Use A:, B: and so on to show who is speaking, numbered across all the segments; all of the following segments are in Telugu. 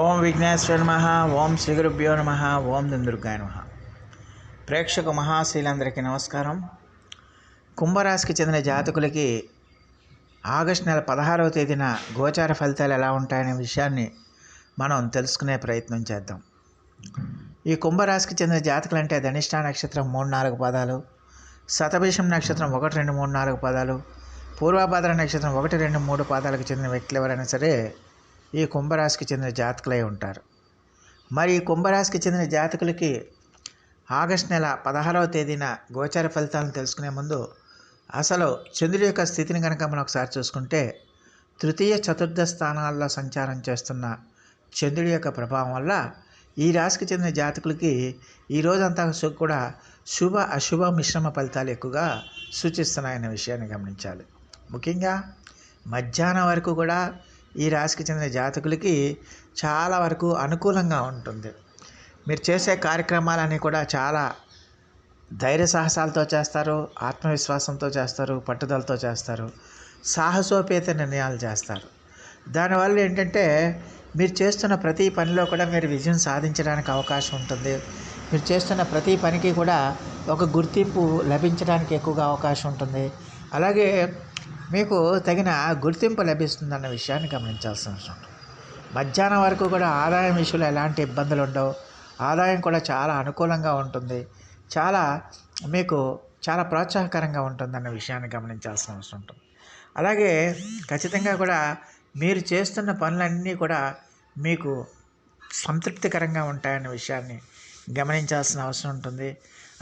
A: ఓం విఘ్నేశ్వర నమ ఓం శ్రీ గురుభ్యో నమ ఓం దుందుర్గాయ నమ. ప్రేక్షక మహాశీలందరికీ నమస్కారం. కుంభరాశికి చెందిన జాతకులకి ఆగస్టు నెల పదహారవ తేదీన గోచార ఫలితాలు ఎలా ఉంటాయనే విషయాన్ని మనం తెలుసుకునే ప్రయత్నం చేద్దాం. ఈ కుంభరాశికి చెందిన జాతకులు అంటే ధనిష్ఠా నక్షత్రం మూడు నాలుగు పదాలు శతభిషం నక్షత్రం ఒకటి రెండు మూడు నాలుగు పదాలు పూర్వభద్ర నక్షత్రం ఒకటి రెండు మూడు పాదాలకు చెందిన వ్యక్తులు ఎవరైనా సరే ఈ కుంభరాశికి చెందిన జాతకులై ఉంటారు. మరి ఈ కుంభరాశికి చెందిన జాతకులకి ఆగస్ట్ నెల పదహారవ తేదీన గోచార ఫలితాలను తెలుసుకునే ముందు అసలు చంద్రుడి యొక్క స్థితిని కనుక మనం ఒకసారి చూసుకుంటే తృతీయ చతుర్థ స్థానాల్లో సంచారం చేస్తున్న చంద్రుడి యొక్క ప్రభావం వల్ల ఈ రాశికి చెందిన జాతకులకి ఈ రోజంతా కూడా శుభ అశుభ మిశ్రమ ఫలితాలు ఎక్కువగా సూచిస్తున్నాయనే విషయాన్ని గమనించాలి. ముఖ్యంగా మధ్యాహ్నం వరకు కూడా ఈ రాశికి చెందిన జాతకులకి చాలా వరకు అనుకూలంగా ఉంటుంది. మీరు చేసే కార్యక్రమాలన్నీ కూడా చాలా ధైర్య సాహసాలతో చేస్తారు ఆత్మవిశ్వాసంతో చేస్తారు పట్టుదలతో చేస్తారు సాహసోపేత నిర్ణయాలు చేస్తారు. దానివల్ల ఏంటంటే మీరు చేస్తున్న ప్రతి పనిలో కూడా మీరు విజయం సాధించడానికి అవకాశం ఉంటుంది. మీరు చేస్తున్న ప్రతి పనికి కూడా ఒక గుర్తింపు లభించడానికి ఎక్కువగా అవకాశం ఉంటుంది. అలాగే మీకు తగిన గుర్తింపు లభిస్తుందన్న విషయాన్ని గమనించాల్సిన అవసరం ఉంటుంది మధ్యాహ్నం వరకు కూడా ఆదాయం విషయంలో ఎలాంటి ఇబ్బందులు ఉండవు. ఆదాయం కూడా చాలా అనుకూలంగా ఉంటుంది. చాలా మీకు చాలా ప్రోత్సాహకరంగా ఉంటుందన్న విషయాన్ని గమనించాల్సిన అవసరం ఉంటుంది. అలాగే ఖచ్చితంగా కూడా మీరు చేస్తున్న పనులన్నీ కూడా మీకు సంతృప్తికరంగా ఉంటాయన్న విషయాన్ని గమనించాల్సిన అవసరం ఉంటుంది.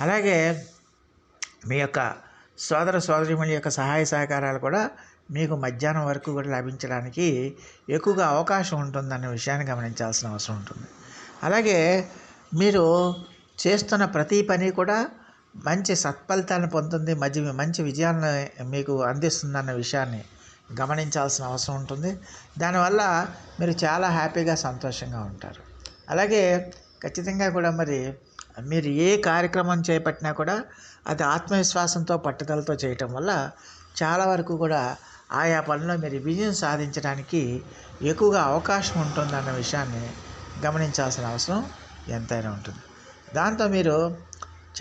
A: అలాగే మీ యొక్క సోదర సోదరిమణి యొక్క సహాయ సహకారాలు కూడా మీకు మధ్యాహ్నం వరకు కూడా లభించడానికి ఎక్కువగా అవకాశం ఉంటుందన్న విషయాన్ని గమనించాల్సిన అవసరం ఉంటుంది. అలాగే మీరు చేస్తున్న ప్రతి పని కూడా మంచి సత్ఫలితాలను పొందుతుంది మధ్య మంచి విజయాన్ని మీకు అందిస్తుందన్న విషయాన్ని గమనించాల్సిన అవసరం ఉంటుంది. దానివల్ల మీరు చాలా హ్యాపీగా సంతోషంగా ఉంటారు. అలాగే ఖచ్చితంగా కూడా మరి మీరు ఏ కార్యక్రమం చేపట్టినా కూడా అది ఆత్మవిశ్వాసంతో పట్టుదలతో చేయటం వల్ల చాలా వరకు కూడా ఆయా పనిలో మీరు విజయం సాధించడానికి ఎక్కువగా అవకాశం ఉంటుందన్న విషయాన్ని గమనించాల్సిన అవసరం ఎంతైనా ఉంటుంది. దాంతో మీరు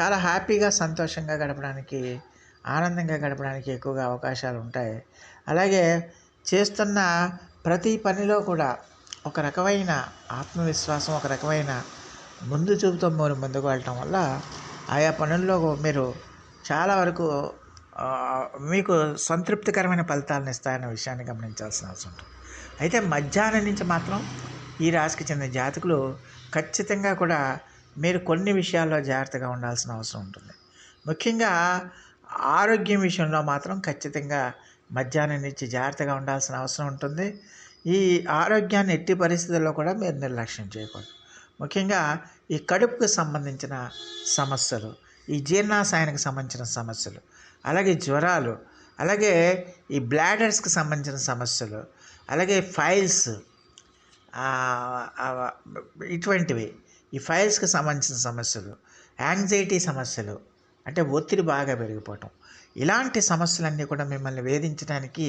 A: చాలా హ్యాపీగా సంతోషంగా గడపడానికి ఆనందంగా గడపడానికి ఎక్కువగా అవకాశాలు ఉంటాయి. అలాగే చేస్తున్న ప్రతి పనిలో కూడా ఒక రకమైన ఆత్మవిశ్వాసం ఒక రకమైన ముందు చూపుతో మీరు ముందుకు వెళ్ళటం వల్ల ఆయా పనుల్లో మీరు చాలా వరకు మీకు సంతృప్తికరమైన ఫలితాలను ఇస్తాయన్న విషయాన్ని గమనించాల్సిన అవసరం ఉంటుంది. అయితే మధ్యాహ్నం నుంచి మాత్రం ఈ రాశికి చెందిన జాతకులు ఖచ్చితంగా కూడా మీరు కొన్ని విషయాల్లో జాగ్రత్తగా ఉండాల్సిన అవసరం ఉంటుంది. ముఖ్యంగా ఆరోగ్యం విషయంలో మాత్రం ఖచ్చితంగా మధ్యాహ్నం నుంచి జాగ్రత్తగా ఉండాల్సిన అవసరం ఉంటుంది. ఈ ఆరోగ్యాన్ని ఎట్టి పరిస్థితుల్లో కూడా మీరు నిర్లక్ష్యం చేయకూడదు. ముఖ్యంగా ఈ కడుపుకు సంబంధించిన సమస్యలు ఈ జీర్ణాశయానికి సంబంధించిన సమస్యలు అలాగే జ్వరాలు అలాగే ఈ బ్లాడర్స్కి సంబంధించిన సమస్యలు అలాగే ఫైల్స్ ఇటువంటివి. ఈ ఫైల్స్కి సంబంధించిన సమస్యలు యాంగ్జైటీ సమస్యలు అంటే ఒత్తిడి బాగా పెరిగిపోవటం. ఇలాంటి సమస్యలన్నీ కూడా మిమ్మల్ని వేధించడానికి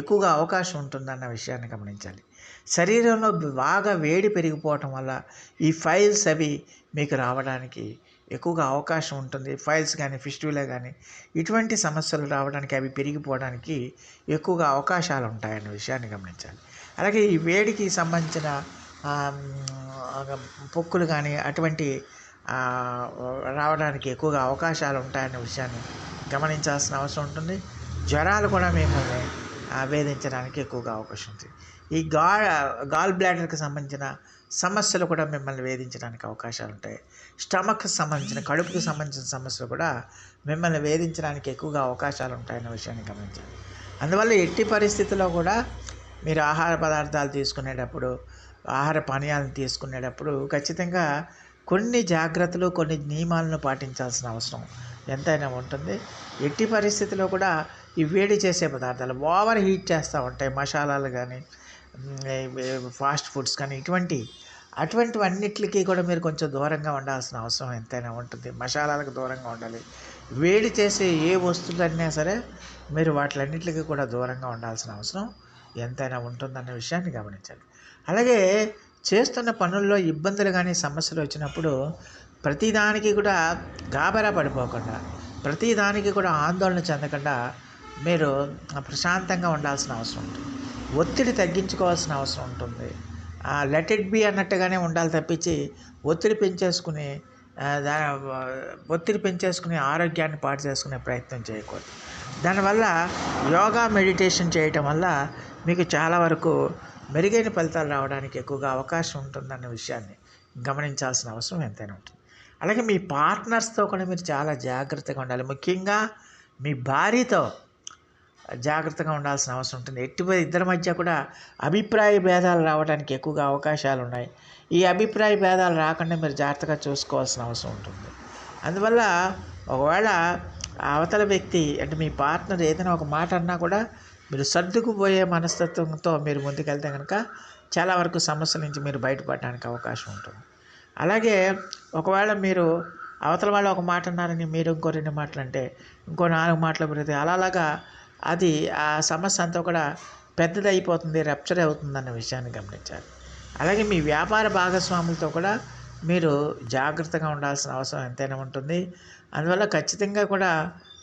A: ఎక్కువగా అవకాశం ఉంటుందన్న విషయాన్ని గమనించాలి. శరీరంలో బాగా వేడి పెరిగిపోవటం వల్ల ఈ ఫైల్స్ అవి మీకు రావడానికి ఎక్కువగా అవకాశం ఉంటుంది. ఫైల్స్ కానీ ఫిస్టులా కానీ ఇటువంటి సమస్యలు రావడానికి అవి పెరిగిపోవడానికి ఎక్కువగా అవకాశాలు ఉంటాయన్న విషయాన్ని గమనించాలి. అలాగే ఈ వేడికి సంబంధించిన పొక్కులు కానీ అటువంటి రావడానికి ఎక్కువగా అవకాశాలు ఉంటాయన్న విషయాన్ని గమనించాల్సిన అవసరం ఉంటుంది. జ్వరాలు కూడా మేము వేధించడానికి ఎక్కువగా అవకాశం ఉంది ఈ గా గాల్ బ్లాడర్కి సంబంధించిన సమస్యలు కూడా మిమ్మల్ని వేధించడానికి అవకాశాలు ఉంటాయి. స్టమక్కి సంబంధించిన కడుపుకి సంబంధించిన సమస్యలు కూడా మిమ్మల్ని వేధించడానికి ఎక్కువగా అవకాశాలు ఉంటాయన్న విషయాన్ని గమనించాలి. అందువల్ల ఎట్టి పరిస్థితుల్లో కూడా మీరు ఆహార పదార్థాలు తీసుకునేటప్పుడు ఆహార పానీయాలను తీసుకునేటప్పుడు ఖచ్చితంగా కొన్ని జాగ్రత్తలు కొన్ని నియమాలను పాటించాల్సిన అవసరం ఎంతైనా ఉంటుంది. ఎట్టి పరిస్థితిలో కూడా ఈ వేడి చేసే పదార్థాలు ఓవర్ హీట్ చేస్తూ ఉంటాయి మసాలాలు కానీ ఫాస్ట్ ఫుడ్స్ కానీ ఇటువంటి అటువంటివన్నిటికీ కూడా మీరు కొంచెం దూరంగా ఉండాల్సిన అవసరం ఎంతైనా ఉంటుంది. మసాలాలకు దూరంగా ఉండాలి. వేడి చేసే ఏ వస్తువులన్నా సరే మీరు వాటిలన్నిటికీ కూడా దూరంగా ఉండాల్సిన అవసరం ఎంతైనా ఉంటుందన్న విషయాన్ని గమనించాలి అలాగే చేస్తున్న పనుల్లో ఇబ్బందులు కానీ సమస్యలు వచ్చినప్పుడు ప్రతిదానికి కూడా గాబరా పడిపోకుండా ప్రతిదానికి కూడా ఆందోళన చెందకుండా మీరు ప్రశాంతంగా ఉండాల్సిన అవసరం ఉంటుంది. ఒత్తిడి తగ్గించుకోవాల్సిన అవసరం ఉంటుంది. లెట్ ఇట్ బి అన్నట్టుగానే ఉండాలి తప్పించి ఒత్తిడి పెంచేసుకుని దా ఒత్తిడి పెంచేసుకుని ఆరోగ్యాన్ని పాటు చేసుకునే ప్రయత్నం చేయకూడదు. దానివల్ల యోగా మెడిటేషన్ చేయటం వల్ల మీకు చాలా వరకు మెరుగైన ఫలితాలు రావడానికి ఎక్కువగా అవకాశం ఉంటుందన్న విషయాన్ని గమనించాల్సిన అవసరం ఎంతైనా ఉంటుంది. అలాగే మీ పార్ట్నర్స్తో కూడా మీరు చాలా జాగ్రత్తగా ఉండాలి. ముఖ్యంగా మీ భార్యతో జాగ్రత్తగా ఉండాల్సిన అవసరం ఉంటుంది. ఎట్టి ఇద్దరి మధ్య కూడా అభిప్రాయ భేదాలు రావడానికి ఎక్కువగా అవకాశాలు ఉన్నాయి. ఈ అభిప్రాయ భేదాలు రాకుండా మీరు జాగ్రత్తగా చూసుకోవాల్సిన అవసరం ఉంటుంది. అందువల్ల ఒకవేళ అవతల వ్యక్తి అంటే మీ పార్ట్నర్ ఏదైనా ఒక మాట అన్నా కూడా మీరు సర్దుకుపోయే మనస్తత్వంతో మీరు ముందుకెళ్తే కనుక చాలా వరకు సమస్యల నుంచి మీరు బయటపడడానికి అవకాశం ఉంటుంది. అలాగే ఒకవేళ మీరు అవతల వాళ్ళు ఒక మాట అన్నారని మీరు ఇంకో రెండు మాటలు అంటే ఇంకో నాలుగు మాటలు పెడితే అలాగా అది ఆ సమస్య అంతా కూడా పెద్దది అయిపోతుంది రప్చర్ అవుతుంది అన్న విషయాన్ని గమనించాలి. అలాగే మీ వ్యాపార భాగస్వాములతో కూడా మీరు జాగ్రత్తగా ఉండాల్సిన అవసరం ఎంతైనా ఉంటుంది. అందువల్ల ఖచ్చితంగా కూడా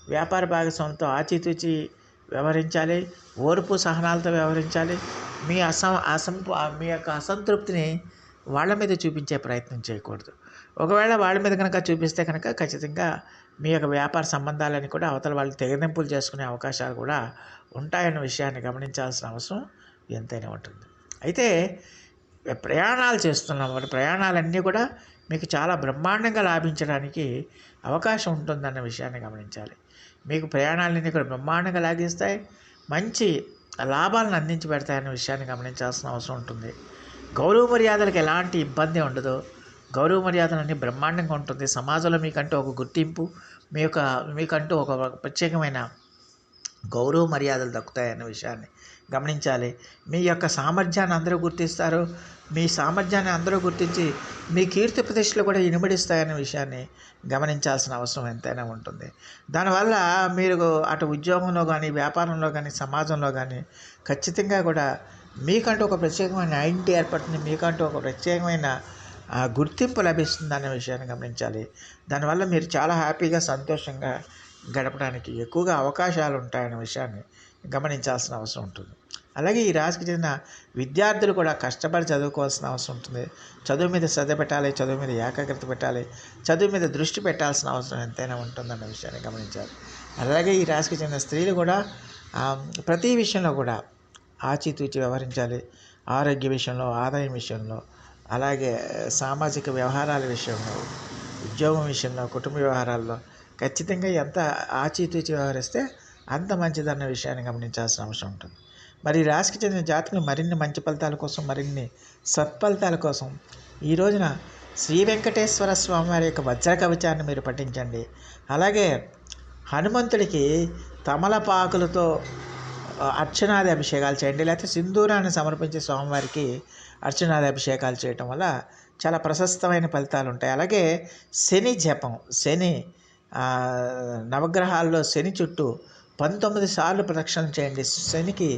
A: వ్యాపార భాగస్వామితో ఆచితూచి వ్యవహరించాలి ఓర్పు సహనాలతో వ్యవహరించాలి. మీ అసం అసం మీ యొక్క అసంతృప్తిని వాళ్ళ మీద చూపించే ప్రయత్నం చేయకూడదు. ఒకవేళ వాళ్ళ మీద కనుక చూపిస్తే కనుక ఖచ్చితంగా మీ యొక్క వ్యాపార సంబంధాలని కూడా అవతల వాళ్ళు తెగదింపులు చేసుకునే అవకాశాలు కూడా ఉంటాయన్న విషయాన్ని గమనించాల్సిన అవసరం ఎంతైనా ఉంటుంది. అయితే ప్రయాణాలు చేస్తున్నాం వాటి ప్రయాణాలన్నీ కూడా మీకు చాలా బ్రహ్మాండంగా లాభించడానికి అవకాశం ఉంటుందన్న విషయాన్ని గమనించాలి. మీకు ప్రయాణాలన్నీ కూడా బ్రహ్మాండంగా లాగిస్తాయి. మంచి లాభాలను అందించి పెడతాయన్న విషయాన్ని గమనించాల్సిన అవసరం ఉంటుంది. గౌరవ మర్యాదలకు ఎలాంటి ఇబ్బంది ఉండదు. గౌరవ మర్యాదలన్నీ బ్రహ్మాండంగా ఉంటుంది. సమాజంలో మీకంటూ ఒక గుర్తింపు మీ యొక్క మీకంటూ ఒక ప్రత్యేకమైన గౌరవ మర్యాదలు దక్కుతాయన్న విషయాన్ని గమనించాలి. మీ యొక్క సామర్థ్యాన్ని అందరూ గుర్తిస్తారు. మీ సామర్థ్యాన్ని అందరూ గుర్తించి మీ కీర్తి ప్రతిష్టలు కూడా ఇనుమడిస్తాయన్న విషయాన్ని గమనించాల్సిన అవసరం ఎంతైనా ఉంటుంది. దానివల్ల మీరు అటు ఉద్యోగంలో కానీ వ్యాపారంలో కానీ సమాజంలో కానీ ఖచ్చితంగా కూడా మీకంటూ ఒక ప్రత్యేకమైన ఐడెంటిటీ ఏర్పడుతుంది మీకంటూ ఒక ప్రత్యేకమైన గుర్తింపు లభిస్తుంది అనే విషయాన్ని గమనించాలి. దానివల్ల మీరు చాలా హ్యాపీగా సంతోషంగా గడపడానికి ఎక్కువగా అవకాశాలు ఉంటాయనే విషయాన్ని గమనించాల్సిన అవసరం ఉంటుంది. అలాగే ఈ రాశికి చెందిన విద్యార్థులు కూడా కష్టపడి చదువుకోవాల్సిన అవసరం ఉంటుంది. చదువు మీద శ్రద్ధ పెట్టాలి చదువు మీద ఏకాగ్రత పెట్టాలి చదువు మీద దృష్టి పెట్టాల్సిన అవసరం ఎంతైనా ఉంటుందన్న విషయాన్ని గమనించాలి. అలాగే ఈ రాశికి చెందిన స్త్రీలు కూడా ప్రతి విషయంలో కూడా ఆచితూచి వ్యవహరించాలి. ఆరోగ్య విషయంలో ఆదాయం విషయంలో అలాగే సామాజిక వ్యవహారాల విషయంలో ఉద్యోగం విషయంలో కుటుంబ వ్యవహారాల్లో ఖచ్చితంగా ఎంత ఆచితూచి వ్యవహరిస్తే అంత మంచిదన్న విషయాన్ని గమనించాల్సిన అవసరం ఉంటుంది. మరి రాశికి చెందిన జాతకులు మరిన్ని మంచి ఫలితాల కోసం మరిన్ని సత్ఫలితాల కోసం ఈ రోజున శ్రీ వెంకటేశ్వర స్వామి వారి యొక్క వజ్ర కవచాన్ని మీరు పఠించండి. అలాగే హనుమంతుడికి తమలపాకులతో అర్చనాది అభిషేకాలు చేయండి. లేకపోతే సింధూరాన్ని సమర్పించే స్వామివారికి అర్చనాది అభిషేకాలు చేయటం వల్ల చాలా ప్రశస్తమైన ఫలితాలు ఉంటాయి. అలాగే శని జపం శని నవగ్రహాల్లో శని చుట్టూ పంతొమ్మిది సార్లు ప్రదక్షిణలు చేయండి. శనికి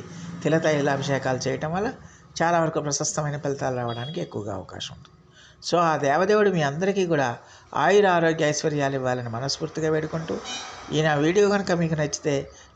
A: తిలతైల అభిషేకాలు చేయటం వల్ల చాలా వరకు ప్రశస్తమైన ఫలితాలు రావడానికి ఎక్కువగా అవకాశం ఉంటుంది. సో ఆ దేవదేవుడు మీ అందరికీ కూడా ఆయుర ఆరోగ్య ఐశ్వర్యాలు ఇవ్వాలని మనస్ఫూర్తిగా వేడుకుంటూ ఈయన వీడియో కనుక మీకు నచ్చితే